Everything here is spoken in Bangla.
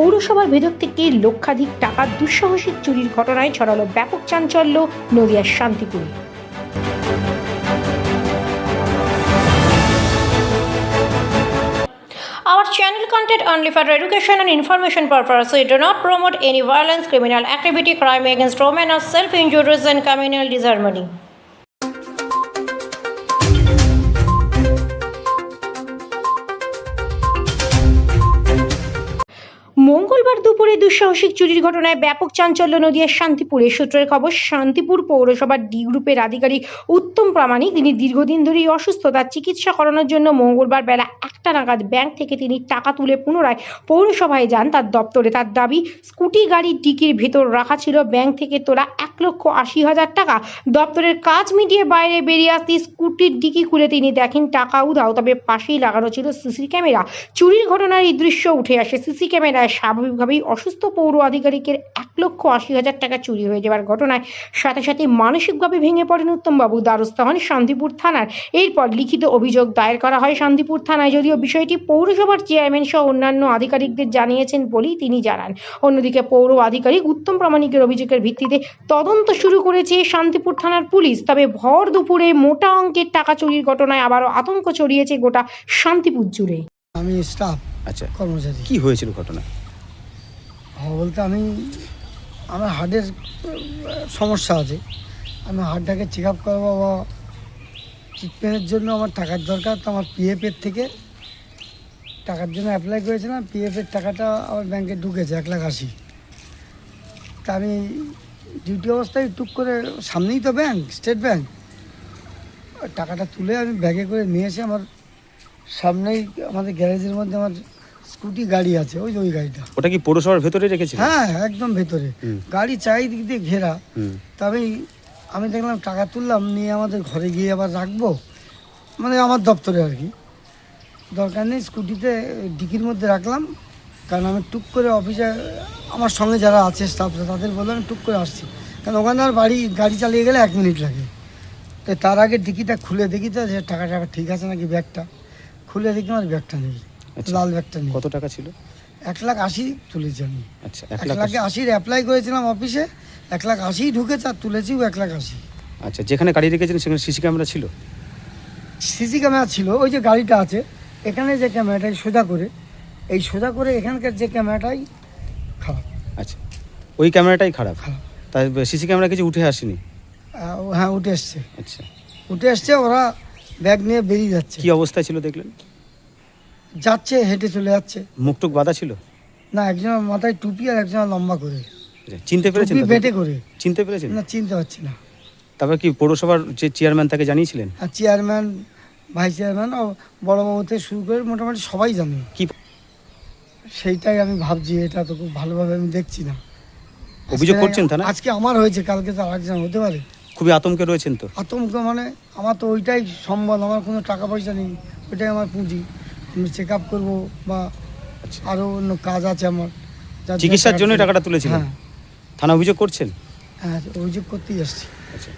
পৌরসভার ভেতর থেকে লক্ষাধিক টাকার দুঃসাহসিক চুরির ঘটনায় ছড়ালো ব্যাপক চাঞ্চল্য নদিয়ার শান্তিপুরে Our channel content only for education and information purpose. We do not promote any violence, criminal activity, crime against women, or self-injuries and communal disharmony. মঙ্গলবার দুপুরে দুঃসাহসিক চুরির ঘটনায় ব্যাপক চাঞ্চল্য নদিয়ার শান্তিপুরে। সূত্রের খবর, শান্তিপুর পৌরসভার ডি গ্রুপের আধিকারিক উত্তম প্রামাণিক তিনি দীর্ঘদিন ধরেই অসুস্থ, তার চিকিৎসা করানোর জন্য মঙ্গলবার বেলা একটা নাগাদ ব্যাংক থেকে তিনি টাকা তুলে পুনরায় পৌরসভায় যান তার দপ্তরে। তার দাবি, স্কুটি গাড়ির ডিকির ভেতর রাখা ছিল। ব্যাংক থেকে তোলা এক লক্ষ আশি হাজার টাকা। দপ্তরের কাজ মিটিয়ে বাইরে বেরিয়ে আসতে স্কুটির ডিকি খুলে তিনি দেখেন টাকা উধাও, তবে পাশেই লাগানো ছিল সিসি ক্যামেরা। চুরির ঘটনার এই দৃশ্য উঠে আসে। সিসি ক্যামেরায় স্বাভাবিকভাবেই অসুস্থ পৌর আধিকারিকের এক লক্ষ আশি হাজার টাকা চুরি হয়ে যাওয়ার ঘটনায় সাথে সাথে মানসিকভাবে ভেঙে পড়েন উত্তমবাবু দ্বারস্থ হন শান্তিপুর থানার। এরপর লিখিত অভিযোগ দায়ের করা হয় শান্তিপুর থানায় যদিও বিষয়টি পৌরসভার চেয়ারম্যান সহ অন্যান্য আধিকারিকদের জানিয়েছেন বলেই তিনি জানান। অন্যদিকে পৌর আধিকারিক উত্তম প্রামাণিকের অভিযোগের ভিত্তিতে তদন্ত শুরু করেছে শান্তিপুর থানার পুলিশ। তবে ভর দুপুরে মোটা অঙ্কের টাকা চুরির ঘটনায় আবারও আতঙ্ক ছড়িয়েছে গোটা শান্তিপুর জুড়ে। আমি স্টাফ আচ্ছা। কর্মচারী। কি হয়েছিল ঘটনা বলতে আমি আমার হার্টের সমস্যা আছে। আমি হার্টটাকে চেক আপ করব বা ট্রিটমেন্টের জন্য আমার টাকার দরকার, তো আমার পিএফের থেকে টাকার জন্য অ্যাপ্লাই করেছিলাম। পিএফের টাকাটা আমার ব্যাংকে ঢুকেছে, এক লাখ আশি। তা আমি ডিউটি অবস্থায় টুক করে সামনেই তো ব্যাংক স্টেট ব্যাংক টাকাটা তুলে আমি ব্যাগে করে নিয়ে এসে আমার সামনেই আমাদের গ্যারেজের মধ্যে আমার স্কুটি গাড়ি আছে ওই যে ওই গাড়িটা। ওটা কি পৌরসভার ভেতরে রেখেছিলেন হ্যাঁ একদম ভেতরে। গাড়ি চারিদিক দিয়ে ঘেরা তবে আমি দেখলাম টাকা তুললাম নিয়ে আমাদের ঘরে গিয়ে আবার রাখব। মানে আমার দপ্তরে আর কি। দরকার নেই স্কুটিতে ডিকির মধ্যে রাখলাম। কারণ আমি টুক করে অফিসে আমার সঙ্গে যারা আছে স্টাফরা তাদের বললাম আমি টুক করে আসছি। কারণ ওখানে আর বাড়ি গাড়ি চালিয়ে গেলে এক মিনিট লাগে। তো তার আগে ডিকিটা খুলে দেখি তো যে টাকা টাকা ঠিক আছে নাকি ব্যাগটা। খুলে দেখি আমার ব্যাগটা নেই। লাল ব্যাগটা নেই কত টাকা ছিল? এক লাখ আশি তুলেছি আমি। আচ্ছা এক লাখ আশির অ্যাপ্লাই করেছিলাম অফিসে এক লাখ আশি ঢুকেছে আর তুলেছিও এক লাখ আশি। আচ্ছা যেখানে গাড়ি রেখেছিলেন সেখানে সিসি ক্যামেরা ছিল? সিসি ক্যামেরা ছিল ওই যে গাড়িটা আছে এখানে যে ক্যামেরাটাই সোজা করে এই সোজা করে এখানকার যে ক্যামেরাটাই খারাপ। আচ্ছা ওই ক্যামেরাটাই খারাপ? তাই সিসি ক্যামেরা কিছু উঠে আসেনি? ও হ্যাঁ উঠে এসছে। আচ্ছা। উঠে এসছে ওরা ব্যাগ নিয়ে বেরিয়ে যাচ্ছে। কি অবস্থায় ছিল দেখলেন? যাচ্ছে হেঁটে চলে যাচ্ছে। মুখটুক বাঁধা ছিল? না একজনের মাথায় টুপি আর একজন লম্বা করে। চিনতে পেরেছেন টুপি বেটে করে। চিনতে পেরেছেন? না চিনতে পারছি না। তারপর কি পৌরসভার যে চেয়ারম্যান তাকে জানিয়েছিলেন? আর চেয়ারম্যান ভাইস চেয়ারম্যান ও বড়বাবু থেকে শুরু করে মোটামুটি সবাই জানে। কি সেইটাই আমি ভাবছি এটা তো খুব ভালোভাবে আমি দেখছি না। অভিযোগ করছেন থানায়? আজকে আমার হয়েছে কালকে তো আরেকজন হতে পারে। খুবই আতঙ্কে রয়েছেন তো? আতঙ্ক মানে আমার তো ওইটাই সম্বল আমার কোনো টাকা পয়সা নেই ওইটাই আমার পুঁজি। আমি চেক আপ করব বা আচ্ছা। আরও অন্য কাজ আছে আমার। যার জন্য চিকিৎসার জন্য টাকাটা- টাকাটা তুলেছিলেন? হ্যাঁ। থানা অভিযোগ করছেন? হ্যাঁ অভিযোগ করতেই আসছি। আচ্ছা।